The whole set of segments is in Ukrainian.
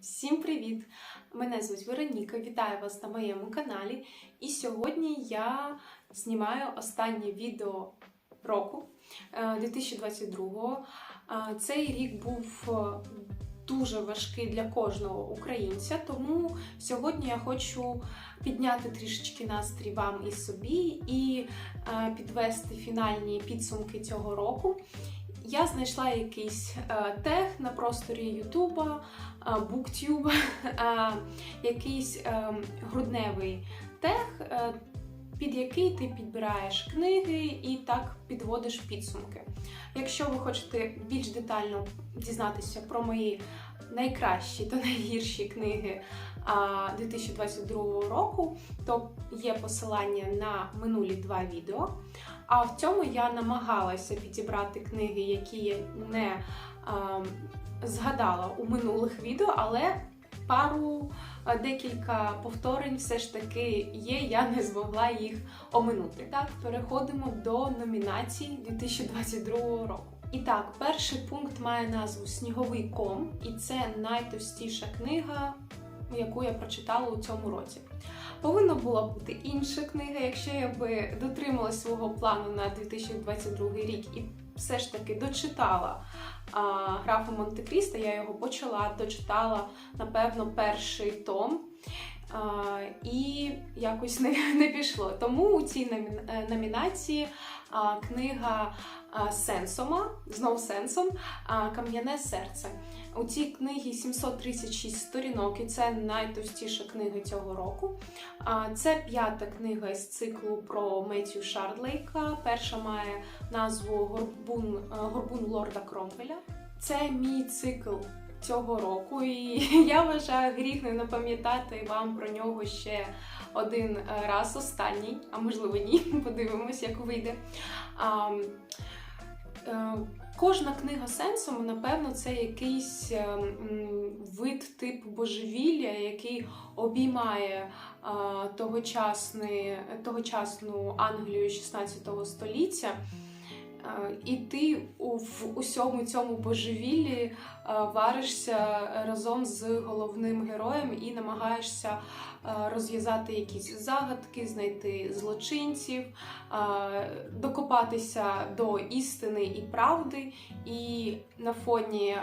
Всім привіт! Мене звуть Вероніка, вітаю вас на моєму каналі. І сьогодні я знімаю останнє відео року е, 2022. Е, Цей рік був е, дуже важкий для кожного українця, тому сьогодні я хочу підняти трішечки настрій вам і собі і е, підвести фінальні підсумки цього року. Я знайшла якийсь е, тег на просторі Ютуба, е, Буктюба, е, якийсь грудневий тег, під який ти підбираєш книги і так підводиш підсумки. Якщо ви хочете більш детально дізнатися про мої найкращі та найгірші книги 2022 року, то є посилання на минулі два відео. А в цьому я намагалася підібрати книги, які я не а, згадала у минулих відео, але пару декілька повторень все ж таки є, я не змогла їх оминути. Так, переходимо до номінацій 2022 року. І так, перший пункт має назву Сніговий ком, і це найтовстіша книга, яку я прочитала у цьому році. Повинна була бути інша книга, якщо я би дотрималась свого плану на 2022 рік і все ж таки дочитала а, графа Монте-Крісто, я його почала, дочитала, напевно, перший том. А, і якось не, не пішло. Тому у цій е, номінації а, книга Сенсома, знов сенсом, Кам'яне серце. У цій книгі 736 сторінок, і це найтовстіша книга цього року. Це п'ята книга з циклу про Меттю Шардлейка. Перша має назву Горбун, Горбун Лорда Кромвеля. Це мій цикл цього року, і я вважаю гріх не напам'ятати вам про нього ще один раз, останній, а можливо ні. Подивимось, як вийде. Е, Кожна книга сенсом, напевно, це якийсь е, вид типу божевілля, який обіймає е, тогочасну Англію 16 століття. Е, І ти в усьому цьому божевіллі е, варишся разом з головним героєм і намагаєшся е, розв'язати якісь загадки, знайти злочинців, докопатися до істини і правди, і на фоні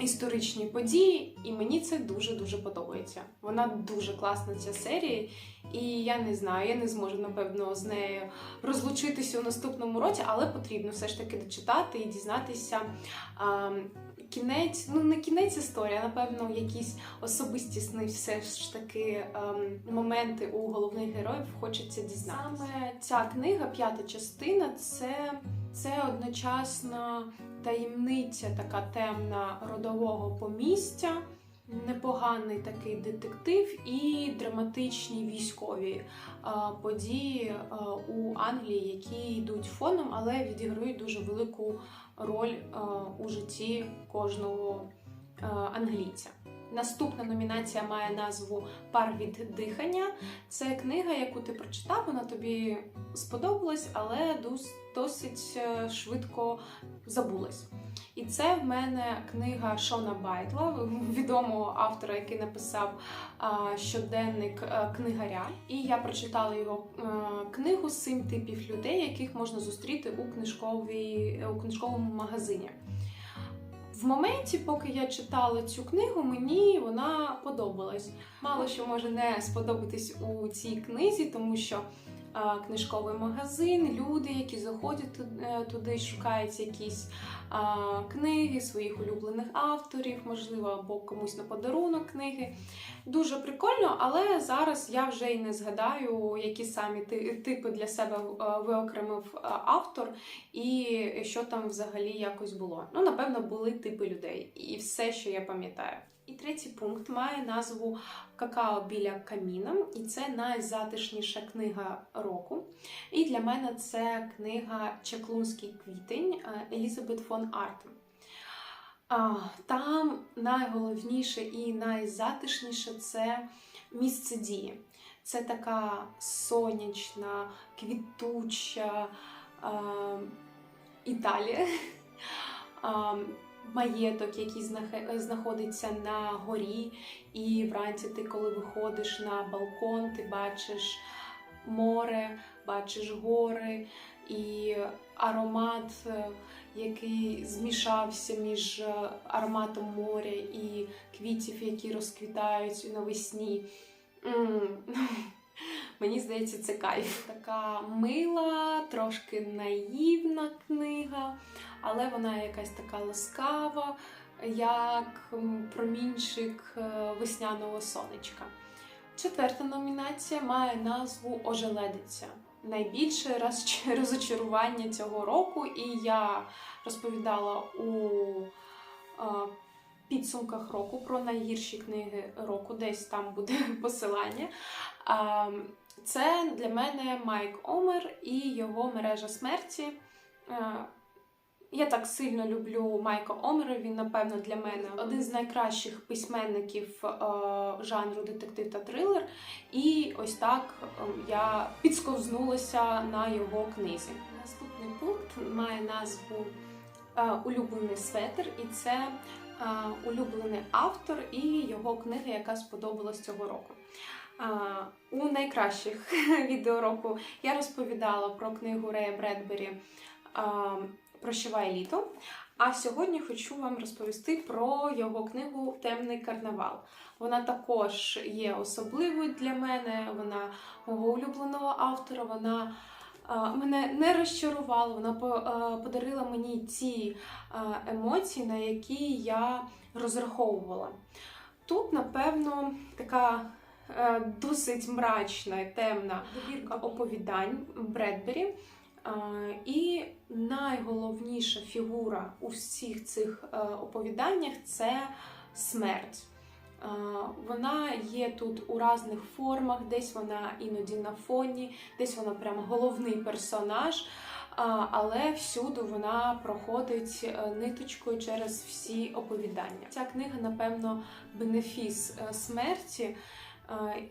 історичні події, і мені це дуже-дуже подобається. Вона дуже класна, ця серія, і я не знаю, я не зможу, напевно, з нею розлучитися у наступному році, але потрібно все ж таки дочитати і дізнатися. ем, Кінець, ну не кінець історії, а напевно, якісь особистісні все ж таки ем, моменти у головних героїв хочеться дізнатися. Саме ця книга, п'ята частина, це, це одночасно таємниця, така темна родового помістя, непоганий такий детектив і драматичні військові події у Англії, які йдуть фоном, але відіграють дуже велику роль у житті кожного англійця. Наступна номінація має назву Пар від дихання. Це книга, яку ти прочитав, вона тобі сподобалась, але досить е, швидко забулась. І це в мене книга Шона Байтла, відомого автора, який написав щоденник е, книгаря. І я прочитала його е, книгу Сім типів людей, яких можна зустріти у книжковій у книжковому магазині. В моменті, поки я читала цю книгу, мені вона подобалась. Мало що може не сподобатись у цій книзі, тому що книжковий магазин, люди, які заходять е, туди, шукають якісь книги своїх улюблених авторів, можливо, або комусь на подарунок книги. Дуже прикольно, але зараз я вже й не згадаю, які самі типи для себе е, виокремив е, автор і що там взагалі якось було. Ну, напевно, були типи людей, і все, що я пам'ятаю. І третій пункт має назву Какао біля каміна, і це найзатишніша книга року. І для мене це книга Чаклунський квітень е, Елізабет фон Артем. Там найголовніше і найзатишніше це місце дії. Це така сонячна, квітуча е, Італія. Маєток, який знаходиться на горі, і вранці ти, коли виходиш на балкон, ти бачиш море, бачиш гори і аромат, е, який змішався між е, ароматом моря і квітів, які розквітають навесні. Мені здається, це кайф. Така мила, трошки наївна книга, але вона якась така ласкава, як промінчик е, весняного сонечка. Четверта номінація має назву Ожеледиця. Найбільше розочарування цього року, і я розповідала у е, підсумках року про найгірші книги року, десь там буде посилання. Це для мене Майк Омер і його мережа смерті. Я так сильно люблю Майка Омера. Він, напевно, для мене один з найкращих письменників е, жанру детектив та трилер. І ось так е, я підсковзнулася на його книзі. Наступний пункт має назву е, Улюблений светр, і це е, улюблений автор і його книга, яка сподобалась цього року. У найкращих відео року я розповідала про книгу Рея Бредбері а, Прощавай літо. А сьогодні хочу вам розповісти про його книгу Темний карнавал. Вона також є особливою для мене. Вона мого улюбленого автора. Вона мене не розчарувала. Вона подарила мені ті емоції, на які я розраховувала. Тут, напевно, така е, досить мрачна і темна оповідань Бредбері. І найголовніша фігура у всіх цих е, оповіданнях це смерть. Е, Вона є тут у різних формах, десь вона іноді на фоні, десь вона прямо головний персонаж, але всюди вона проходить е, ниточкою через всі оповідання. Ця книга, напевно, бенефіс смерті.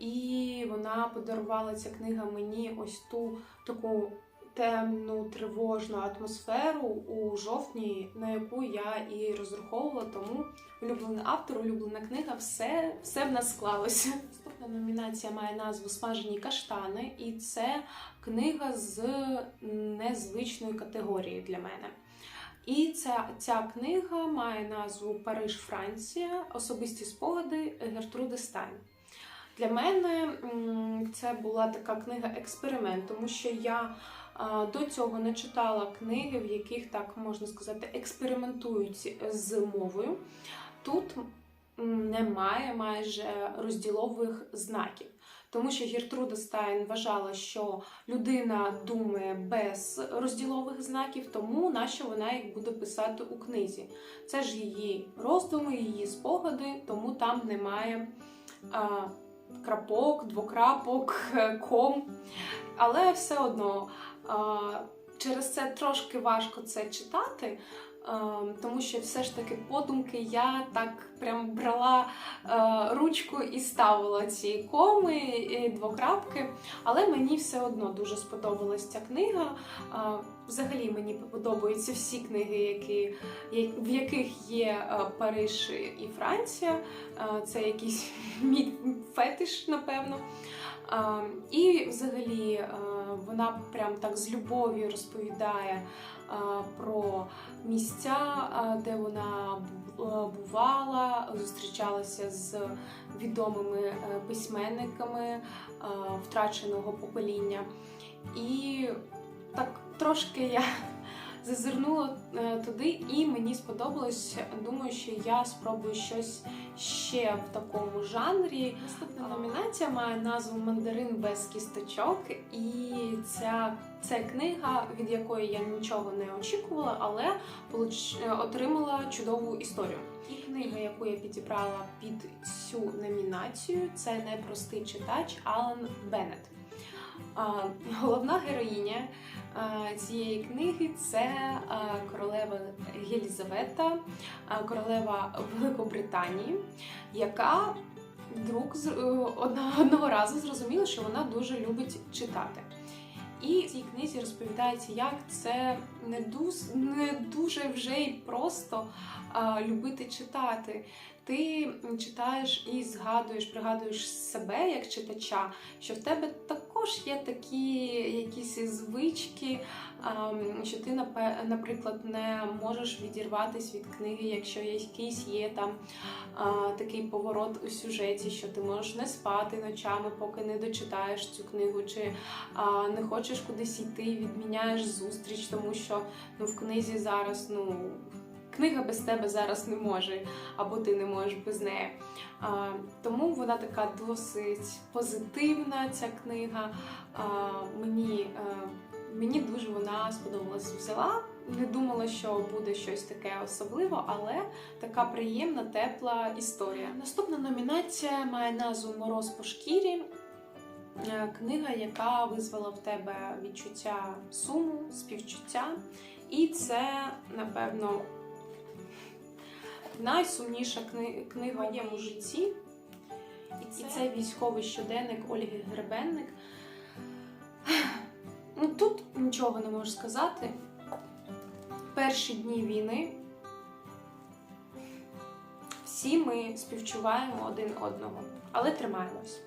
І вона подарувала ця книга мені ось ту таку темну, тривожну атмосферу у жовтні, на яку я і розраховувала. Тому улюблений автор, улюблена книга, все, все в нас склалося. Наступна номінація має назву Смажені каштани, і це книга з незвичної категорії для мене. І ця, ця книга має назву Париж, Франція, особисті спогади Гертруди Стайн. Для мене це була така книга експеримент, тому що я до цього не читала книги, в яких так можна сказати експериментують з мовою. Тут немає майже розділових знаків. Тому що Гертруда Стайн вважала, що людина думає без розділових знаків, тому нащо вона їх буде писати у книзі. Це ж її роздуми, її спогади, тому там немає а, крапок, двокрапок, ком. Але все одно через це трошки важко це читати. Тому що все ж таки подумки я так прям брала е, ручку і ставила ці коми, і двокрапки. Але мені все одно дуже сподобалась ця книга. Взагалі мені подобаються всі книги, які, в яких є е, Париж і Франція. Е, Це якийсь мій фетиш, напевно. І взагалі вона прям так з любов'ю розповідає про місця, де вона е, бувала, зустрічалася з відомими е, письменниками втраченого покоління. І так трошки я зазирнула е, туди, і мені сподобалось. Думаю, що я спробую щось ще в такому жанрі. Наступна номінація має назву Мандарин без кісточок, і ця це книга, від якої я нічого не очікувала, але е, отримала чудову історію. І книга, яку я підібрала під цю номінацію, це непростий читач Алан Беннет. Головна героїня цієї книги це королева Єлізавета, королева Великобританії, яка вдруг е, одного разу зрозуміла, що вона дуже любить читати. І в цій книзі розповідається, як це не дуже, не дуже вже й просто а, любити читати. Ти читаєш і згадуєш, пригадуєш себе як читача, що в тебе також є такі якісь звички, що ти, наприклад, не можеш відірватися від книги, якщо якийсь є там такий поворот у сюжеті, що ти можеш не спати ночами, поки не дочитаєш цю книгу, чи не хочеш кудись йти, відміняєш зустріч, тому що ну, в книзі зараз ну. Книга без тебе зараз не може, або ти не можеш без неї. А, тому вона така досить позитивна, ця книга. А, мені, а, мені дуже вона сподобалась. Взяла. Не думала, що буде щось таке особливе, але така приємна, тепла історія. Наступна номінація має назву Мороз по шкірі. Е, Книга, яка визвала в тебе відчуття суму, співчуття. І це, напевно, найсумніша кни- книга в моєму житті. І це військовий щоденник Ольги Гребенник. Ну, тут нічого не можу сказати. Перші дні війни всі ми співчуваємо один одного, але тримаємось.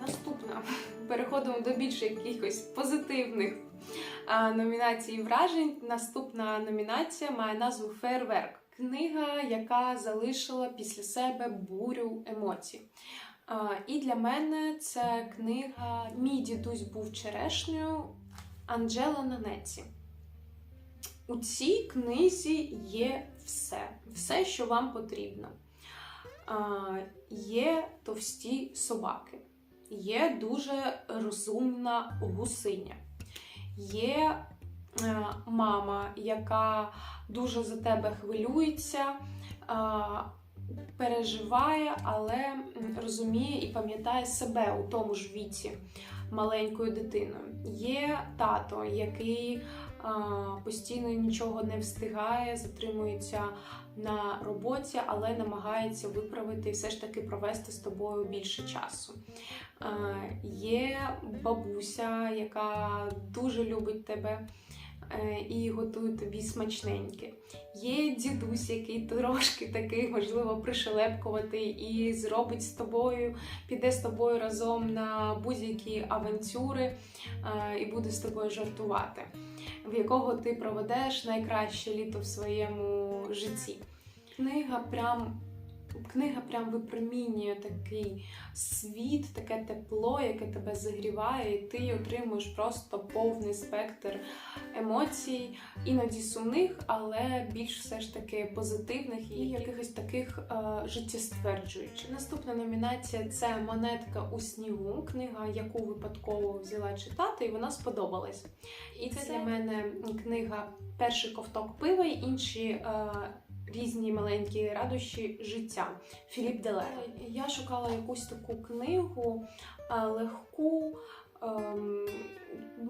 Наступна. Переходимо до більш якихось позитивних номінацій і вражень. Наступна номінація має назву Фейерверк. Книга, яка залишила після себе бурю емоцій. І для мене це книга Мій дідусь був черешнею Анджела Нанеці. У цій книзі є все, все, що вам потрібно. Є товсті собаки, є дуже розумна гусиня, є мама, яка дуже за тебе хвилюється, переживає, але розуміє і пам'ятає себе у тому ж віці маленькою дитиною. Є тато, який постійно нічого не встигає, затримується на роботі, але намагається виправити і все ж таки провести з тобою більше часу. Є бабуся, яка дуже любить тебе. Е, І готує тобі смачненьке. Є дідусь, який трошки такий, можливо, пришелепкуватий і зробить з тобою, піде з тобою разом на будь-які авантюри е, і буде з тобою жартувати, в якого ти проведеш найкраще літо в своєму житті. Книга прям. Книга прям випромінює такий світ, таке тепло, яке тебе загріває, і ти отримуєш просто повний спектр емоцій, іноді сумних, але більш все ж таки позитивних і якихось таких е, життєстверджуючих. Наступна номінація це Монетка у снігу, книга, яку випадково взяла читати, і вона сподобалась. І це для мене книга Перший ковток пива і інші. Е, Різні маленькі радощі життя. Філіп Делер. Я шукала якусь таку книгу е, легку, ем,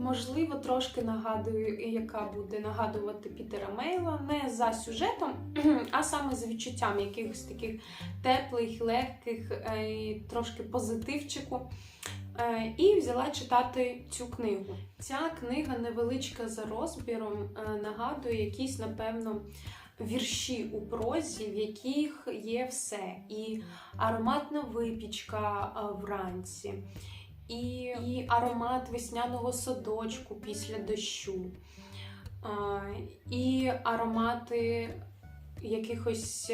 можливо, трошки нагадую, яка буде нагадувати Пітера Мейла, не за сюжетом, а саме за відчуттям якихось таких теплих, легких, е, трошки позитивчику. Е, І взяла читати цю книгу. Ця книга невеличка за розміром, е, нагадує якісь, напевно, вірші у прозі, в яких є все. І ароматна випічка вранці, і, і аромат весняного садочку після дощу, і аромати якихось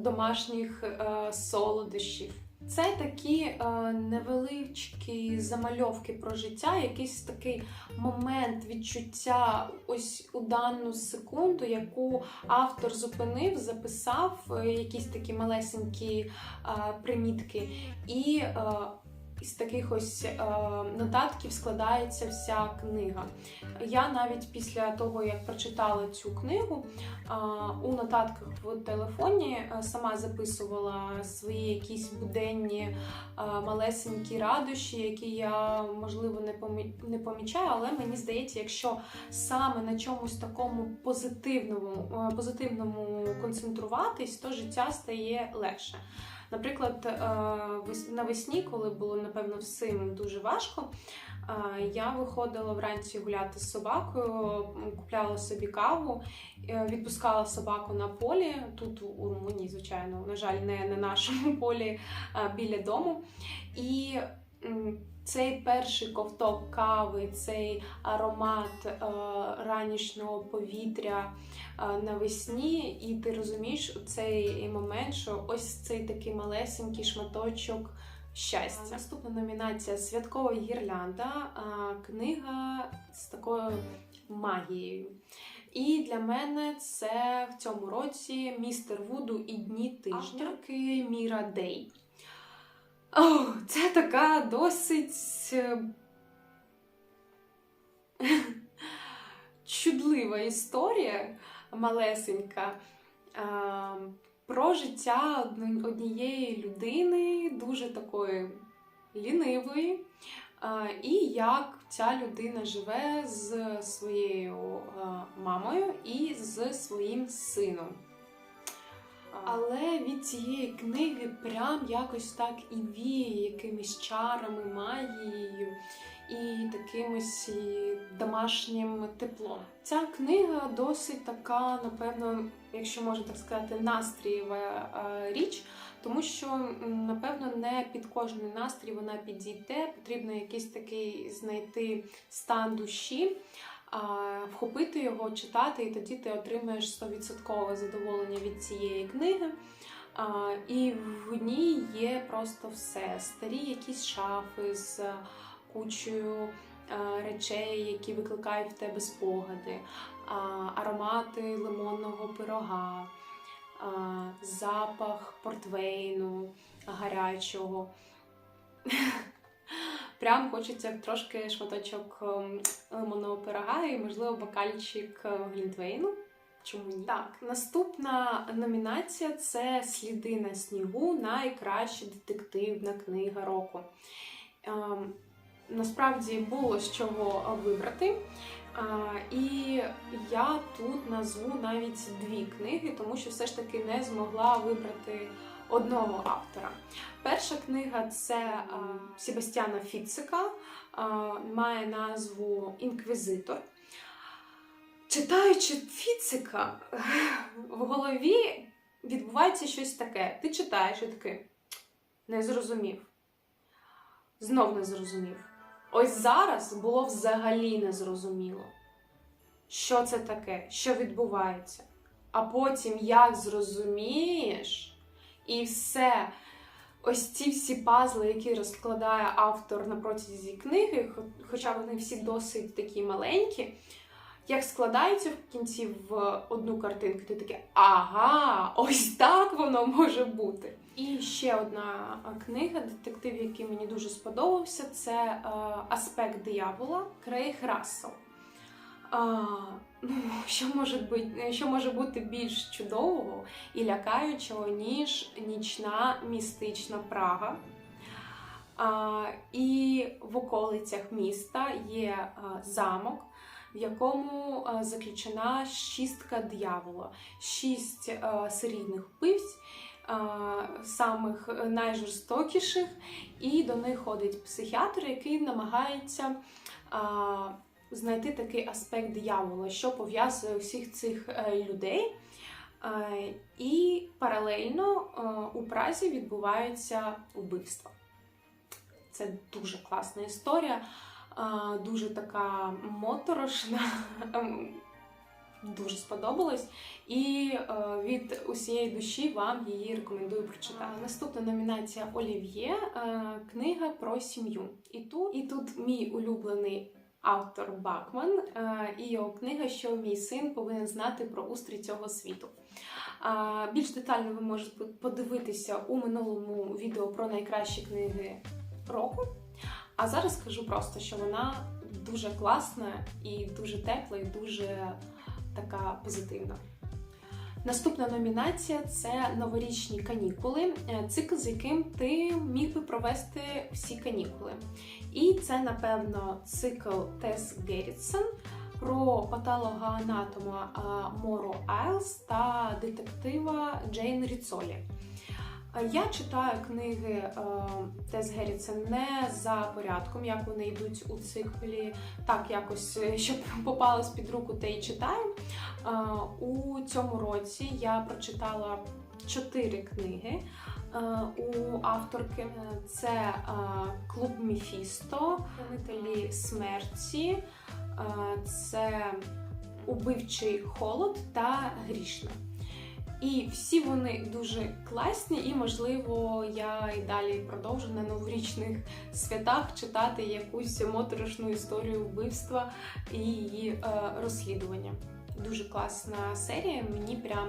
домашніх солодощів. Це такі е, невеличкі замальовки про життя, якийсь такий момент відчуття ось у дану секунду, яку автор зупинив, записав е, якісь такі малесенькі е, примітки, і е, із таких ось е, нотатків складається вся книга. Я навіть після того, як прочитала цю книгу, у нотатках в телефоні е, сама записувала свої якісь буденні е, малесенькі радощі, які я можливо не помі- не помічаю, але мені здається, якщо саме на чомусь такому позитивному, позитивному концентруватись, то життя стає легше. Наприклад, е, навесні, коли було напевно всім дуже важко, е, я виходила вранці гуляти з собакою, купляла собі каву, е, відпускала собаку на полі. Тут у Румунії, звичайно, на жаль, не на нашому полі а біля дому. І цей перший ковток кави, цей аромат е, ранішнього повітря е, навесні, і ти розумієш у цей момент, що ось цей такий малесенький шматочок щастя. Наступна номінація Святкова гірлянда, е, книга з такою магією. І для мене це в цьому році містер Вуду і дні тижня Авторки Міра Дей. О, це така досить е, чудлива історія, малесенька. е, Про життя однієї людини, дуже такої лінивої, е, і як ця людина живе з своєю мамою і з своїм сином. Але від цієї книги прям якось так і віє якимись чарами, магією і такимось домашнім теплом. Ця книга досить така, напевно, якщо можна так сказати, настрієва е, річ, тому що, напевно, не під кожний настрій вона підійде. Потрібно якийсь такий знайти стан душі вхопити його, читати, і тоді ти отримаєш 100% задоволення від цієї книги. І в ній є просто все. Старі якісь шафи з кучою речей, які викликають в тебе спогади, аромати лимонного пирога, запах портвейну гарячого. Прям хочеться трошки шматочок ем, лимонного пирога і, можливо, бокальчик е, глінтвейну. Чому ні? Так, наступна номінація це Сліди на снігу. Найкраща детективна книга року. Ем, насправді було з чого вибрати. А, і я тут назву навіть дві книги, тому що все ж таки не змогла вибрати одного автора. Перша книга це а, Себастьяна Фіцика, має назву Інквізитор. Читаючи Фіцика, в голові відбувається щось таке. Ти читаєш і таки не зрозумів. Знов не зрозумів. Ось зараз було взагалі незрозуміло, що це таке, що відбувається. А потім як зрозумієш, і все. Ось ці всі пазли, які розкладає автор на протязі книги, хоча вони всі досить такі маленькі, як складаються в кінці в одну картинку, ти таке, ага, ось так воно може бути. І ще одна книга, детектив, який мені дуже сподобався, це е, Аспект диявола Крейг Рассел. Ну, що, може бути, що може бути більш чудового і лякаючого, ніж нічна містична Прага. А, і в околицях міста є а, замок, в якому а, заключена шістка диявола, шість а, серійних вбивць, самих найжорстокіших, і до них ходить психіатр, який намагається. А, знайти такий аспект диявола, що пов'язує всіх цих е, людей. Е, І паралельно е, у Празі відбуваються вбивства. Це дуже класна історія, дуже така моторошна. Ем, Дуже сподобалось, і від усієї душі вам її рекомендую прочитати. Наступна номінація Олів'є книга про сім'ю. І тут, і тут мій улюблений автор Бакман е, і його книга, що мій син повинен знати про устрій цього світу. Більш детально ви можете подивитися у минулому відео про найкращі книги року. А зараз скажу просто, що вона дуже класна і дуже тепла, і дуже така позитивна. Наступна номінація це новорічні канікули, е, цикл, з яким ти міг би провести всі канікули. І це, напевно, цикл Тес Геррітсон про патологоанатома Анатома Моро Айлс та детектива Джейн Ріцолі. Я читаю книги е, Тес Геррітса не за порядком, як вони йдуть у циклі, так якось, е, щоб попалось під руку, те й читаю. Е, У цьому році я прочитала чотири книги у авторки. Це Клуб Міфісто, Хранителі смерті, це Убивчий холод та Грішна. І всі вони дуже класні, і можливо, я і далі продовжу на новорічних святах читати якусь моторошну історію вбивства і її е, розслідування. Дуже класна серія. Мені прям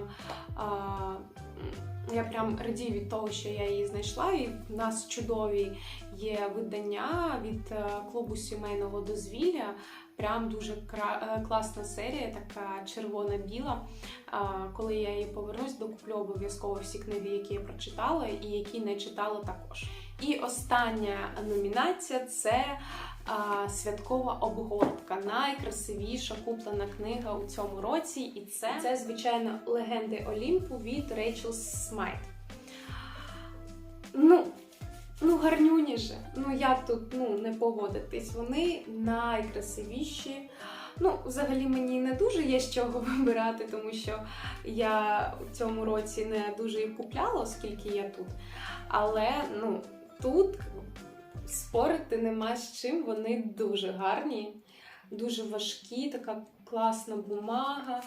е, я прям радію від того, що я її знайшла. І в нас чудові є видання від е, клубу сімейного дозвілля. Прям дуже е, класна серія, така червона-біла. Коли я її повернусь, докуплю обов'язково всі книги, які я прочитала, і які не читала також. І остання номінація це святкова обгортка. Найкрасивіша куплена книга у цьому році. І це, це звичайно, легенди Олімпу від Рейчел Смайт. Ну, ну гарнюні же. Ну як тут ну, не погодитись? Вони найкрасивіші. Ну, взагалі мені не дуже є з чого вибирати, тому що я в цьому році не дуже їх купляла, оскільки я тут. Але ну, тут спорити нема з чим, вони дуже гарні, дуже важкі, така класна бумага,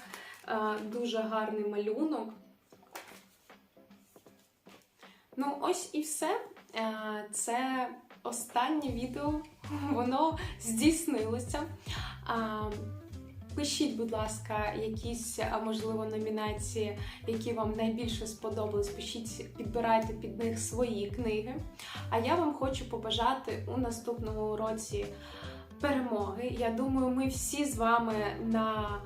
дуже гарний малюнок. Ну, ось і все. Е, Це останнє відео, воно здійснилося. Пишіть, будь ласка, якісь, можливо, номінації, які вам найбільше сподобались. Пишіть, підбирайте під них свої книги. А я вам хочу побажати у наступному році перемоги. Я думаю, ми всі з вами на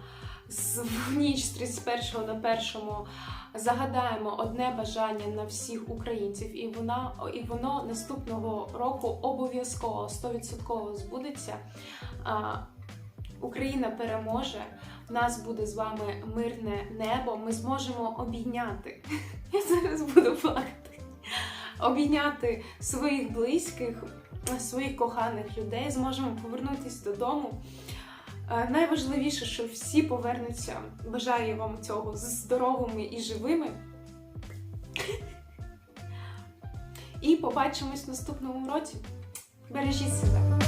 з- ніч з 31 на 1 загадаємо одне бажання на всіх українців, і вона і воно наступного року обов'язково 100% збудеться. Україна переможе, в нас буде з вами мирне небо. Ми зможемо обійняти. Я зараз буду плакати. Обійняти своїх близьких, своїх коханих людей, зможемо повернутися додому. Е, Найважливіше, що всі повернуться. Бажаю вам цього здоровими і живими. І побачимось в наступному році. Бережіть себе.